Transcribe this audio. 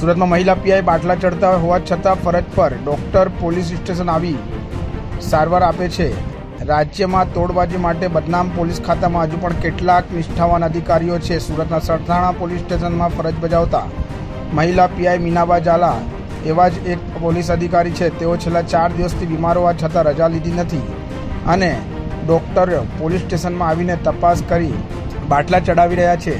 સુરતમાં મહિલા પીઆઈ બાટલા ચડતા હોવા છતાં ફરજ પર ડોક્ટર પોલીસ સ્ટેશન આવી. સારવાર આપે છે. રાજ્યમાં તોડબાજી માટે બદનામ પોલીસ ખાતામાં હજુ પણ કેટલાક નિષ્ઠાવાન અધિકારીઓ છે. સુરતના સરથાણા પોલીસ સ્ટેશનમાં ફરજ બજાવતા મહિલા પીઆઈ મીનાબા ઝાલા એવા જ એક પોલીસ અધિકારી છે. તેઓ છેલ્લા ચાર દિવસથી બીમાર હોવા છતાં રજા લીધી નથી અને ડોક્ટર પોલીસ સ્ટેશનમાં આવીને તપાસ કરી બાટલા ચડાવી રહ્યા છે.